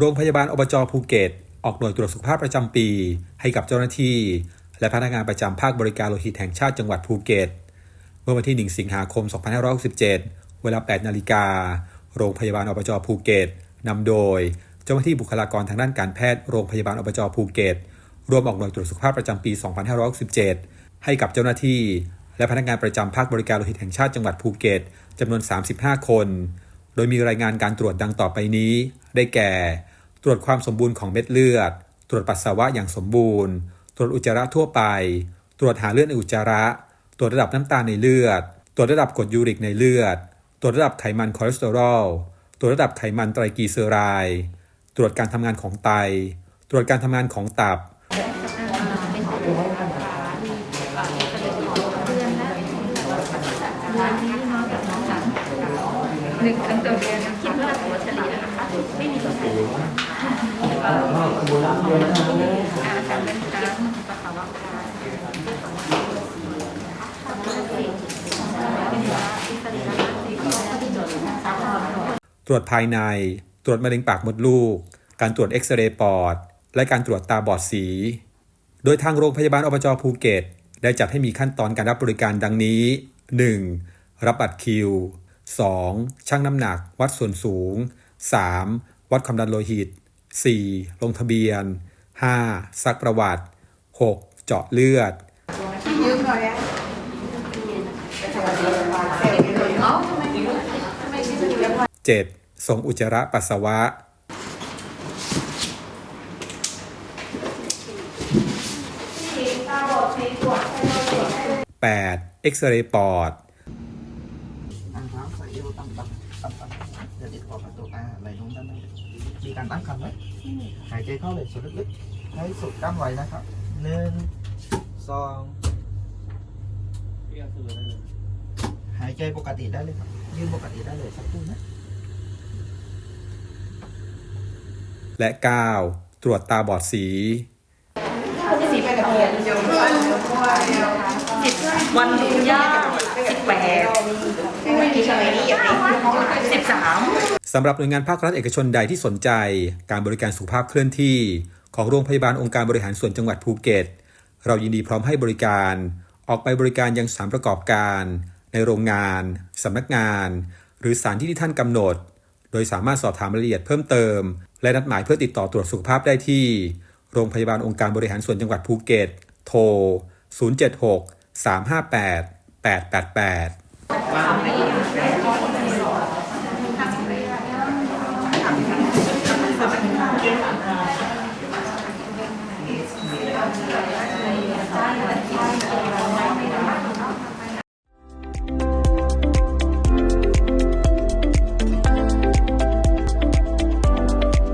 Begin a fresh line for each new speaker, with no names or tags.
โรงพยาบาลอบจภูเก็ต ออกหน่วยตรวจสุขภาพประจำปี ให้กับเจ้าหน้าที่ และพนักงานประจำภาคบริการโลหิตแห่งชาติจังหวัดภูเก็ต เมื่อวันที่ 1 สิงหาคม 2567 เวลา 8 นาฬิกา โรงพยาบาลอบจภูเก็ตนำโดย เจ้าหน้าที่บุคลากรทางด้านการแพทย์โรงพยาบาลอบจภูเก็ตรวมออกหน่วยตรวจสุขภาพประจำปี 2567 ให้กับเจ้าหน้าที่ และพนักงานประจำภาคบริการโลหิตแห่งชาติจังหวัดภูเก็ตจำนวน 35 คน โดยมีรายงานการตรวจดังต่อไปนี้ ได้แก่ ตรวจความสมบูรณ์ของเม็ดเลือด ตรวจปัสสาวะอย่างสมบูรณ์ ตรวจอุจจาระทั่วไป ตรวจหาเลือดในอุจจาระ ตรวจระดับน้ำตาลในเลือด ตรวจระดับกรดยูริกในเลือด ตรวจระดับไขมันคอเลสเตอรอล ตรวจระดับไขมันไตรกลีเซอไรด์ตรวจการทำงานของไต ตรวจการทำงานของตับ
หนึ่งครั้งต่อเดือนคิดว่าตัวเฉลี่ยนะคะไม่มีตัวเฉลี่ย
ตรวจภายใน ตรวจมะเร็งปากมดลูก การตรวจเอ็กซเรย์ปอด และการตรวจตาบอดสี โดยทางโรงพยาบาลอบจภูเก็ต ได้จัดให้มีขั้นตอนการรับบริการดังนี้ 1. รับบัตรคิว 2. ชั่งน้ำหนัก วัดส่วนสูง 3. วัดความดันโลหิต 4. ลงทะเบียน 5. ซักประวัติ 6. เจาะเลือด 7. ส่งอุจจาระปัสสาวะ 8. เอ็กซเรย์ปอด
ตั้งเท้าใส่ เอวตั้งตั้งตั้งตั้งเดี๋ยวติดขอบประตูอ่าไหลลงด้านในมีการตั้งคำไหมหายใจเข้าเลยสูดลึกๆให้สุดกล้ามไว้นะครับหนึ่งสองหายใจปกติได้เลยครับยืนปกติได้เลยสักครู่นะ
และ 9. ตรวจตาบอดสี
สิบวันถึงย่า 73 สำ
หรับหน่วยงานภาครัฐเอกชนใดที่สนใจ การบริการสุขภาพเคลื่อนที่ ของโรงพยาบาลองค์การบริหารส่วนจังหวัดภูเก็ต เรายินดีพร้อมให้บริการ ออกไปบริการยังสถานประกอบการ ในโรงงานสำนักงาน หรือสถานที่ที่ท่านกำหนด โดยสามารถสอบถามรายละเอียดเพิ่มเติม และนัดหมายเพื่อติดต่อตรวจสุขภาพได้ที่ โรงพยาบาลองค์การบริหารส่วนจังหวัดภูเก็ต โทร 076 358 888
Thank you.